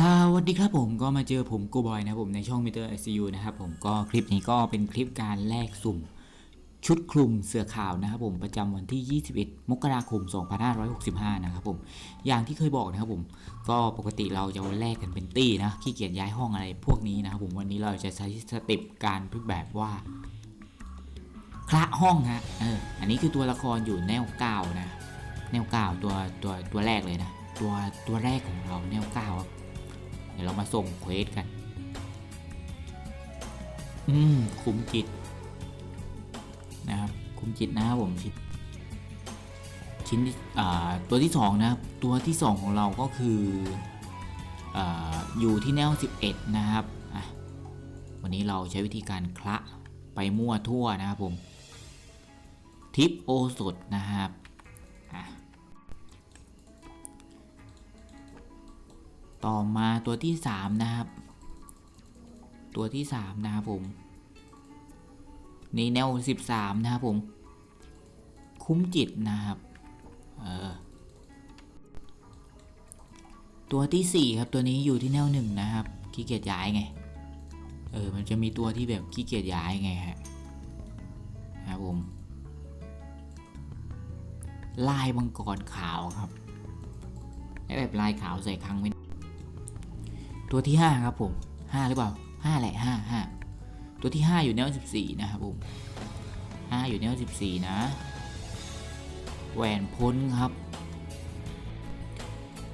สวัสดีครับผมก็มาเจอผมกูบอยนะครับผมในช่อง Meter ICU นะครับผมก็คลิปนี้ก็เป็นคลิปการแลกสุ่ม ชุดคลุมเสื้อขาวนะครับผมประจำวันที่ 21 มกราคม 2565 นะครับผมอย่างที่เคยบอกนะครับผม ก็ปกติเราจะแลกกันเป็นตี้นะขี้เกียจย้ายห้องอะไรพวกนี้นะครับผมวันนี้เราจะใช้สเต็ปการรูปแบบว่าคละห้องฮะเอออันนี้คือตัวละครอยู่แนวเก้านะแนวเก้าตัวตัวตัวแรกเลยนะตัวตัวแรกของเราแนวเก้าครับ เดี๋ยวเรามาส่งเควสกัน อืม คุมจิต นะครับ คุมจิตนะครับผมชิ้นชิ้นอ่าตัวที่สองนะครับ ตัวที่สองของเราก็คืออ่าอยู่ที่แนว 11 นะครับอะวันนี้เราใช้วิธีการคละไปมั่วทั่วนะครับผม ทิปโอสดนะครับ ต่อมาตัวที่ 3 นะครับ ตัวที่ 3 นะครับผมนี่แนว 13 นะครับผม คุ้มจิตนะครับเออตัวที่ 4 ครับตัวนี้อยู่ที่แนวหนึ่งนะครับขี้เกียจย้ายไงเออมันจะมีตัวที่แบบขี้เกียจย้ายไงฮะนะครับผมลายมังกรขาวครับไอแบบลายขาวใส่ครั้งไว้ ตัวที่ 5 ครับผม 5 หรือเปล่า 5 แหละ 5 5 ตัวที่ 5 อยู่แนว 14 นะครับผม 5 อยู่แนว 14 นะ แหวนพ้นครับ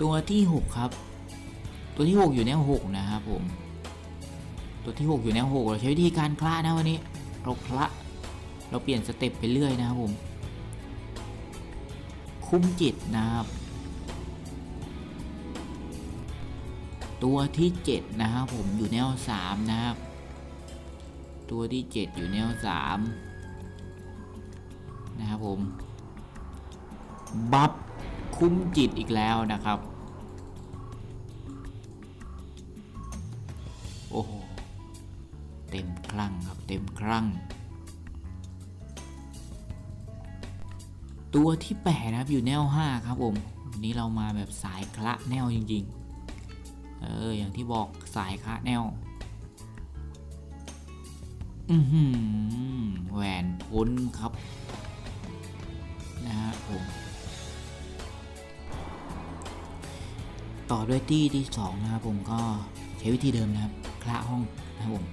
ตัวที่ 6 ครับ ตัวที่ 6 อยู่แนว 6 นะครับผม ตัวที่ 6 อยู่แนว 6 เราใช้วิธีการคละนะวันนี้ เราคละเราเปลี่ยนสเต็ปไปเรื่อยนะครับผม คุ้มจิตนะครับ ตัวที่ 7 นะครับผมอยู่แนว 3 นะครับ ตัวที่ 7 อยู่แนว 3 นะครับผม บัฟคุ้มจิตอีกแล้วนะครับ โอ้โห เต็มคลั่งครับเต็มคลั่ง ตัวที่แปดนะครับอยู่แนว 5 ครับผม วันนี้เรามาแบบสายคละแนวจริง ๆ เออ อย่างที่บอกสายคละแนวอือหือแหวนพ้นครับ นะฮะผม ต่อด้วยตี้ที่2นะครับผมก็ใช้วิธีเดิมนะครับคละห้องนะครับผม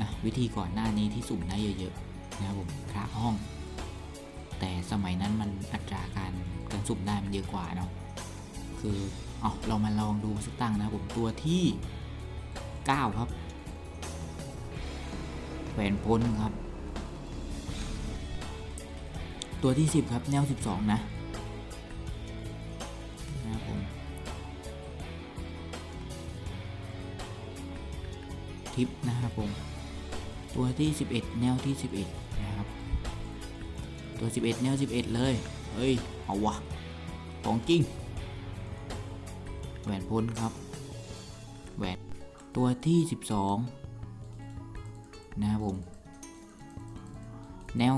นะวิธีก่อนหน้านี้ที่สุ่มได้เยอะๆนะครับผมคละห้อง แต่สมัยนั้นมันอัตราการการสุ่มได้มันเยอะกว่าเนาะ คือเอาเรามาลองดูสักตั้งนะครับผมตัวที่ 9 ครับแหวนพ้นครับ ตัวที่ 10 ครับ แนว 12 นะนะครับผมทิปนะครับผม ตัวที่ 11 แนวที่ 11 นะครับ ตัว 11 แนว 11 เลย เฮ้ย เอาวะ ของจริง แหวนพ้นครับ แหวนตัวที่ 12 นะครับผม แนว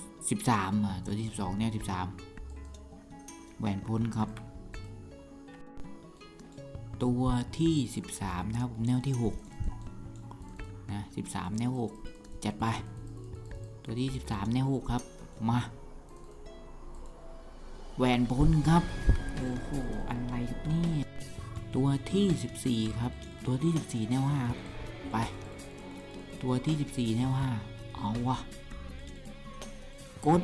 13อะตัวที่ 12 แนว 13 แหวนพ้นครับ ตัวที่ 13 นะครับผมแนวที่ 6 นะ 13 แนว 6 จัดไป ตัวที่ 13 แนว 6 ครับ มาแหวนพ้นครับ โอ้ ตัวที่ 14 ครับ ตัวที่ 14 แนว5ครับไป ตัวที่ 14 แนว5เอาวะกด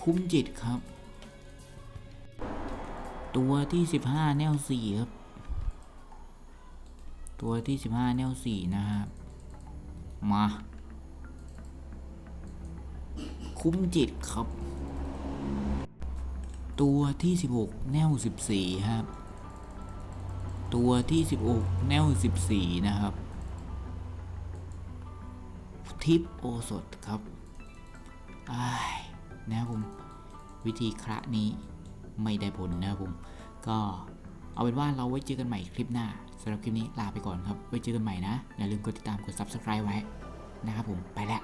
คุ้มจิตครับ ตัวที่ 15 แนว4ครับ ตัวที่ 15 แนว4นะครับมา คุ้มจิตครับ ตัวที่ 16 แนว 14 ครับ ตัวที่ 16 แนว 14 นะครับ ทิปโอสดครับอ้นะครับผม วิธีคระนี้ไม่ได้ผลนะครับผม ก็เอาเป็นว่าเราไว้เจอกันใหม่คลิปหน้าสำหรับคลิปนี้ลาไปก่อนครับ ไว้เจอกันใหม่นะ อย่าลืมกดติดตามกด subscribe ไว้นะครับผม ไปแล้ว